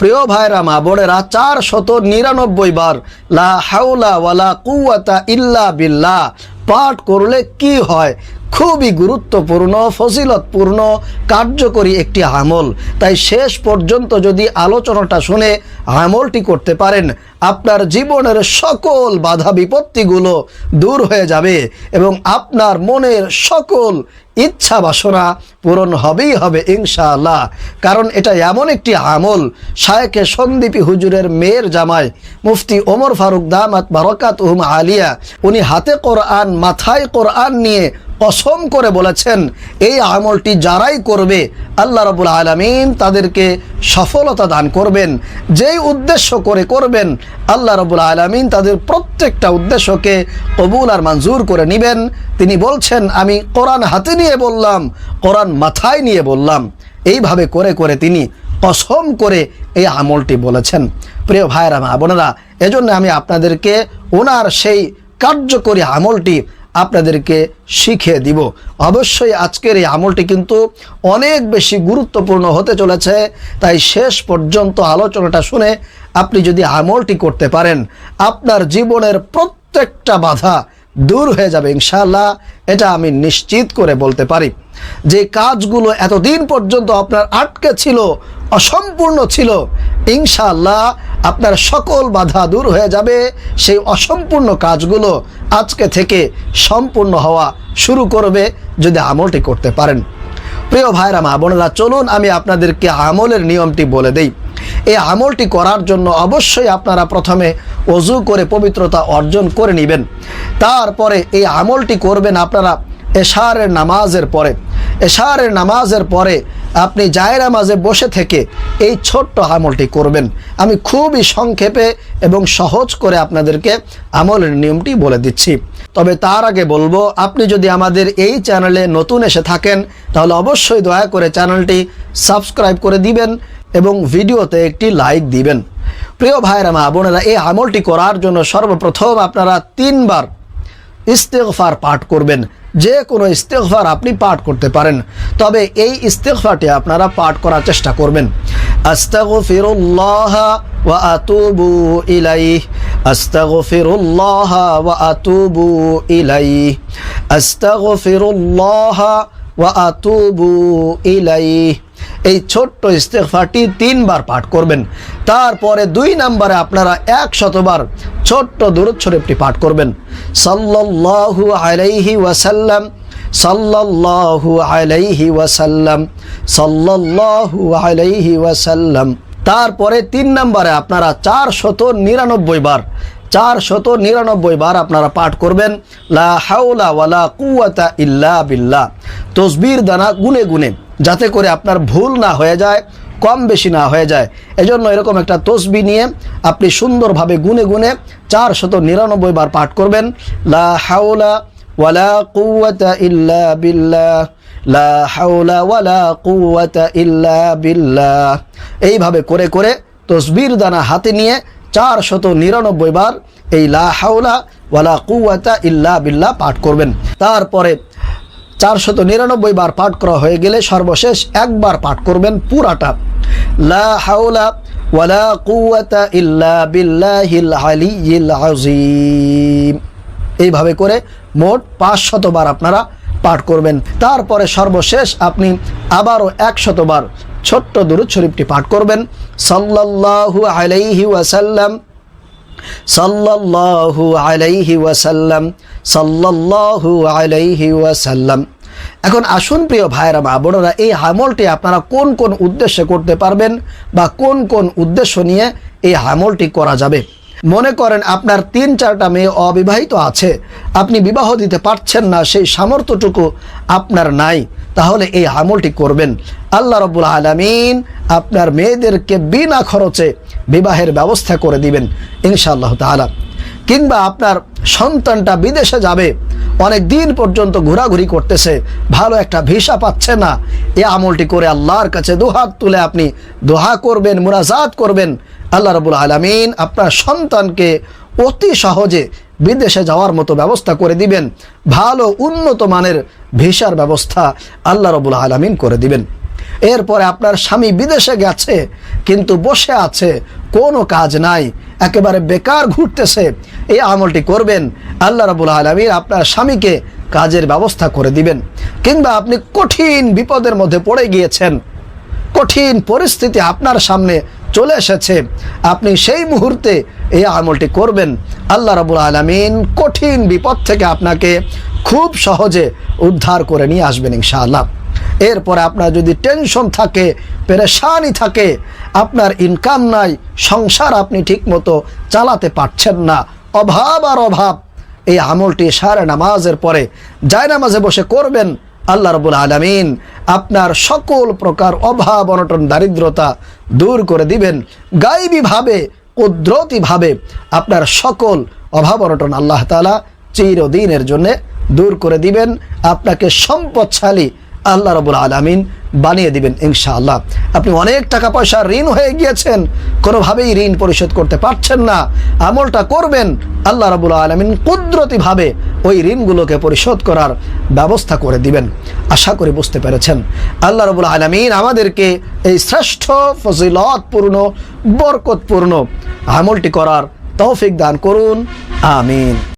প্রিয় ভাইরা, মা বোনেরা চার শত নিরানব্বই বার লা হাউলা ওয়ালা কুয়াতা ইল্লা বিল্লা পাঠ করলে কি হয়? খুবই গুরুত্বপূর্ণ, ফজিলতপূর্ণ, কার্যকরী একটি আমল। তাই শেষ পর্যন্ত যদি আলোচনাটা শুনে আমলটি করতে পারেন, আপনার জীবনের সকল বাধা বিপত্তিগুলো দূর হয়ে যাবে এবং আপনার মনের সকল ইচ্ছা বাসনা পূরণ হবেই হবে ইনশাআল্লাহ। কারণ এটা এমন একটি আমল শায়েকে সন্দীপী হুজুরের মেয়ের জামাই, মুফতি ওমর ফারুক দামাত বারকাত উহম আলিয়া, উনি হাতে কোরআন, মাথায় কোরআন নিয়ে কসম করে বলেছেন, এই আমলটি যারাই করবে, আল্লাহ রবুল আলমিন তাদেরকে সফলতা দান করবেন। যেই উদ্দেশ্য করে করবেন, আল্লাহ রবুল আলমিন তাদের প্রত্যেকটা উদ্দেশ্যকে কবুল আর মঞ্জুর করে নেবেন। তিনি বলছেন, আমি কোরআন হাতে নিয়ে বললাম, কোরআন মাথায় নিয়ে বললাম। এইভাবে করে করে তিনি কসম করে এই আমলটি বলেছেন। প্রিয় ভাইরা মা বোনেরা, এজন্য আমি আপনাদেরকে ওনার সেই কার্যকরী আমলটি আপনাদেরকে শিখিয়ে দিব। অবশ্যই আজকের এই আমলটি কিন্তু অনেক বেশি গুরুত্বপূর্ণ হতে চলেছে। তাই শেষ পর্যন্ত আলোচনাটা শুনে আপনি যদি আমলটি করতে পারেন, আপনার জীবনের প্রত্যেকটা বাধা দূর হয়ে যাবে ইনশাআল্লাহ। এটা আমি নিশ্চিত করে বলতে পারি। যে কাজগুলো এতদিন পর্যন্ত আপনার আটকে ছিল, অসম্পূর্ণ ছিল, ইনশাআল্লাহ আপনার সকল বাধা দূর হয়ে যাবে। সেই অসম্পূর্ণ কাজগুলো আজকে থেকে সম্পূর্ণ হওয়া শুরু করবে যদি আমলটি করতে পারেন। প্রিয় ভাইরা, মা বোনেরা, চলুন আমি আপনাদেরকে আমলের নিয়মটি বলে দেই। এই আমলটি করার জন্য অবশ্যই আপনারা প্রথমে অজু করে পবিত্রতা অর্জন করে নেবেন। তারপরে এই আমলটি করবেন আপনারা এশারের নামাজের পরে এশারের নামাজের পরে আপনি জায়রা মাঝে বসে থেকে এই ছোট্ট আমলটি করবেন। আমি খুবই সংক্ষেপে এবং সহজ করে আপনাদেরকে আমলের নিয়মটি বলে দিচ্ছি। তবে তার আগে বলব, আপনি যদি আমাদের এই চ্যানেলে নতুন এসে থাকেন, তাহলে অবশ্যই দয়া করে চ্যানেলটি সাবস্ক্রাইব করে দিবেন এবং ভিডিওতে একটি লাইক দিবেন। প্রিয় ভাইরা মা বোনেরা, এই আমলটি করার জন্য সর্বপ্রথম আপনারা তিনবার ইস্তেগফার পাঠ করবেন। যে কোনো ইস্তেকফার আপনি পাঠ করতে পারেন। তবে এই ইস্তেগফারটি আপনারা পাঠ করার চেষ্টা করবেন। আস্তাগফিরুল্লাহ ওয়া আতুবু ইলাইহ। আতুবু এই ছোট্ট ইস্তেগফারটি তিনবার পাঠ করবেন। তারপরে দুই নম্বরে আপনারা এক শতবার ছোট্ট দূরত শরীফটি পাঠ করবেন। সাল্লাল্লাহু আলাইহি ওয়াসাল্লাম, সাল্লাল্লাহু আলাইহি ওয়াসাল্লাম, সাল্লাল্লাহু আলাইহি ওয়াসাল্লাম। তারপরে তিন নম্বরে আপনারা চার শত নিরানব্বই বার চার শত নিরানব্বই বার আপনারা পাঠ করবেন, লা হাওলা ওয়ালা কুয়াতা ইল্লা বিল্লাহ। তসবির দানা গুনে গুনে। যাতে করে আপনার ভুল না হয়ে যায়, কম বেশি না হয়ে যায়। এজন্য এরকম একটা তসবি নিয়ে আপনি সুন্দরভাবে গুনে গুনে চার শত নিরানব্বই বার পাঠ করবেন। লা হাওলা ওয়ালা কুয়াতা ইল্লা বিল্লাহ। লা হাওলা ওয়ালা কুয়াতা ইল্লা বিল্লাহ। এইভাবে করে করে তসবির দানা হাতে নিয়ে চার শত নিরানব্বই বার এই লা হাওলা ওয়ালা কুয়াতা ইল্লা বিল্লাহ পাঠ করবেন। তারপরে চারশত নিরানব্বই বার পাঠ করা হয়ে গেলে সর্বশেষ একবার পাঠ করবেন পুরাটা। লা ওয়ালা কুয়াতা ইল্লা এইভাবে করে মোট পাঁচ বার আপনারা পাঠ করবেন। তারপরে সর্বশেষ আপনি আবারও একশতবার ছোট্ট দুরুদ শরীফটি পাঠ করবেন। সাল্লাল্লাহু আলাইহি ওয়াসাল্লাম সাল্লাল্লাহু আলাইহি ওয়াসাল্লাম, সাল্লাল্লাহু আলাইহি ওয়াসাল্লাম। এখন আসুন প্রিয় ভাইরা মা বোনেরা, এই আমলটি আপনারা কোন কোন উদ্দেশ্যে করতে পারবেন বা কোন কোন উদ্দেশ্য নিয়ে এই হামলটি করা যাবে? মনে করেন আপনার তিন চারটা মেয়ে অবিবাহিত আছে, আপনি বিবাহ দিতে পারছেন না, সেই সামর্থ্যটুকু আপনার নাই, তাহলে এই আমলটি করবেন। আল্লাহ রবুল আলমিন আপনার মেয়েদেরকে বিনা খরচে বিবাহের ব্যবস্থা করে দিবেন, ইনশাআল্লাহ তালা কিংবা আপনার সন্তানটা বিদেশে যাবে, অনেক দিন পর্যন্ত ঘোরাঘুরি করতেছে, ভালো একটা ভিসা পাচ্ছে না, এ আমলটি করে আল্লাহর কাছে দুহাত তুলে আপনি দোহা করবেন মুরাজাত করবেন। আল্লাহ রবুল আলমিন আপনার সন্তানকে অতি সহজে বিদেশে যাওয়ার মতো ব্যবস্থা করে দিবেন, ভালো উন্নত মানের ভিসার ব্যবস্থা আল্লাহ রবুল আলমিন করে দিবেন। এরপরে আপনার স্বামী বিদেশে গেছে, কিন্তু বসে আছে, কোনো কাজ নাই, একেবারে বেকার ঘুরতেছে। এই আমলটি করবেন, আল্লাহ রাবুল আলমীর আপনার স্বামীকে কাজের ব্যবস্থা করে দিবেন। কিংবা আপনি কঠিন বিপদের মধ্যে পড়ে গিয়েছেন, কঠিন পরিস্থিতি আপনার সামনে চলে এসেছে, আপনি সেই মুহূর্তে এই আমলটি করবেন। আল্লাহ রাবুল আলমিন কঠিন বিপদ থেকে আপনাকে খুব সহজে উদ্ধার করে নিয়ে আসবেন ইনশাআল্লাহ। এরপরে আপনার যদি টেনশন থাকে, পেরেশানি থাকে, আপনার ইনকাম নাই, সংসার আপনি ঠিকমতো চালাতে পারছেন না। অভাব আর অভাব। এই আমলটি সারে নামাজের পরে জায় নামাজে বসে করবেন আল্লাহ রবুল আলমিন আপনার সকল প্রকার অভাব, অনটন, দারিদ্রতা দূর করে দিবেন। গাইবীভাবে, কুদরতিভাবে আপনার সকল অভাব, অনটন আল্লাহ তালা চিরদিনের জন্যে দূর করে দিবেন। আপনাকে সম্পদশালী আল্লাহ রবুল আলমিন বানিয়ে দিবেন ইনশাআল্লাহ। আপনি অনেক টাকা পয়সা ঋণ হয়ে গিয়েছেন, কোনোভাবেই ঋণ পরিশোধ করতে পারছেন না। আমলটা করবেন, আল্লাহ রবুল আলমিন কুদরতিভাবে ওই ঋণগুলোকে পরিশোধ করার ব্যবস্থা করে দিবেন। আশা করি বুঝতে পেরেছেন। আল্লাহ রবুল আলমিন আমাদেরকে এই শ্রেষ্ঠ, ফজিলতপূর্ণ, বরকতপূর্ণ আমলটি করার তৌফিক দান করুন। আমিন।